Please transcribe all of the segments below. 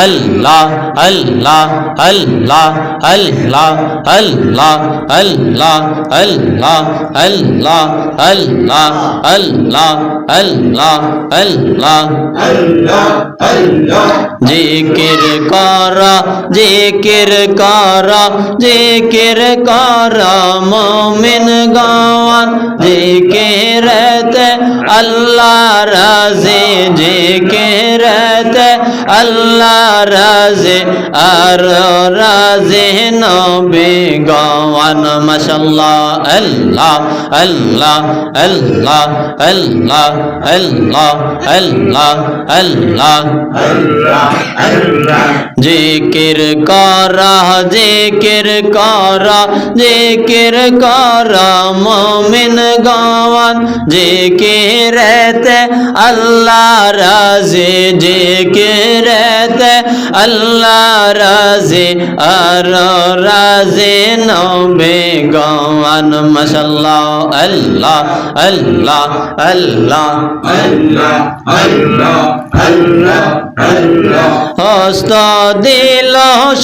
আল্লাহ আল্লাহ আল্লাহ আল্লাহ আল্লাহ আল্লাহ আল্লাহ আল্লাহ আল্লাহ আল্লাহ আল্লাহ আল্লাহ জিকির কর জিকির কর জিকির কর মমিন গাওয়ান জিকিরতে আল্লাহ রাজি জিকিরতে আল্লাহ রাজি, আর রাজি নবী গাওয়ান মাশাল্লাহ আল্লাহ আল্লাহ আল্লাহ আল্লাহ আল্লাহ আল্লাহ আল্লাহ। জিকির কর জিকির কর জিকির কর মমিন গাওয়ান। জিকিরেতে আল্লাহ রাজি জিকিরেতে আল্লাহ রাজি, আর রাজি নবে গাওয়ান মাশাল্লাহ আল্লাহ আল্লাহ আল্লাহ। হস্ত দিল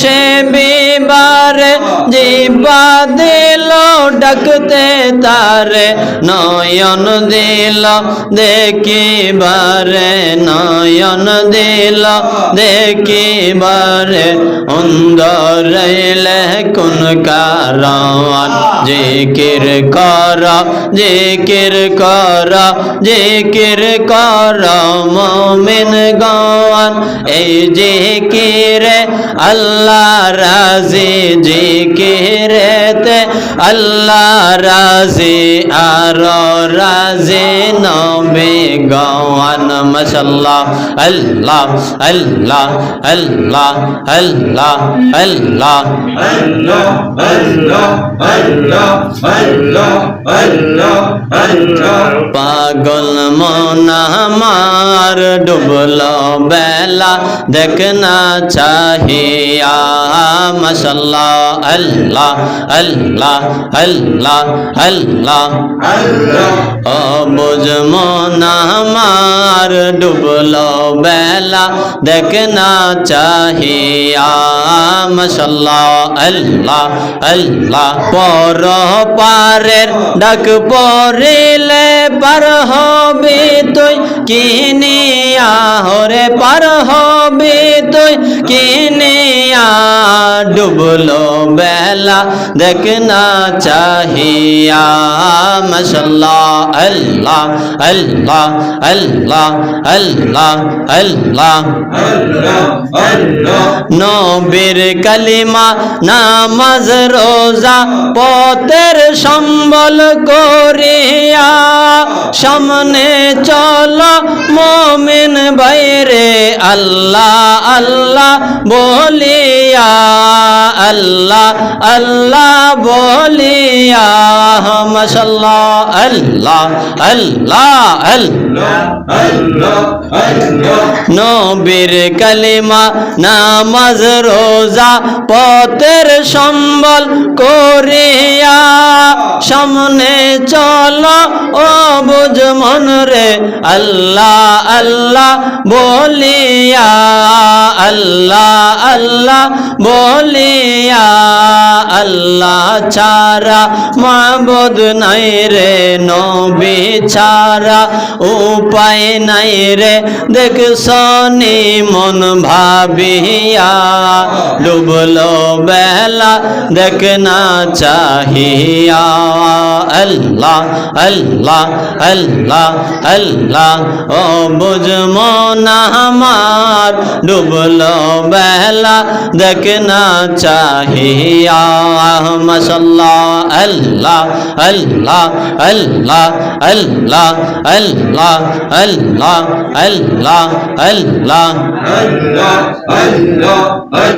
সে বিবারে জিবা দিল ডাকতে তারে, নয়ন দিল দেখিবারে, নয়ন দিল کی بار اندر لہکن کاروان ذکر کرا ذکر کرا ذکر کرا مومن گوان اے ذکر اللہ راضی ذکر আল্লাহ রাজি আর রাজি নবে গান মশাল্লাহ আল্লাহ আল্লাহ আল্লাহ আল্লাহ আল্লাহ পাগল মন আমার ডুবল বেলা দেখনা চাহিয়া মশাল্লাহ আল্লাহ আল্লাহ আল্লাহ আল্লাহ ও বুঝ মন আমার ডুবল বেলা দেখনা চাহিয়া। মশাল্লাহ, আল্লাহ আল্লাহ। পর পারের ডাক পড়িলে পার হবি তুই, কিনিয়া হরে পার হবি তুই, কিনিয়া ডুবলো বেলা দেখনা চাহিয়া, মশাল্লাহ, আল্লাহ আল্লাহ আল্লাহ আল্লাহ আল্লাহ। নবীর কালিমা, নামাজ, রোজা, পথের সম্বল করিয়া সামনে চল মমিন বাইরে, আল্লাহ আল্লাহ বলিয়া, আল্লাহ আল্লাহ বলিয়া মশাল্লাহ আল্লাহ আল্লাহ আল্লাহ। নবীর কালিমা, নামাজ, রোজা, পথের সম্বল করিয়া সামনে চলো ও বুঝ মন রে। আল্লাহ আল্লাহ বলিয়া আল্লাহ আল্লাহ বলিয়া আল্লাহ ছাড়া মাবুদ নাই রে নবী ছাড়া, উপায় নাই রে দেখ সনি মন ভাবিয়া, ডুবলো বেলা দেখ না চাহিয়া। আল্লাহ আল্লাহ আল্লাহ আল্লাহ। ও বুঝ মন আমার, ডুবলো বেলা দেখ না চাহিয়া। মশাল্লাহ আল্লাহ আল্লাহ আল্লাহ আল্লাহ আল্লাহ। আল্লাহ আল্লাহ আল্লাহ।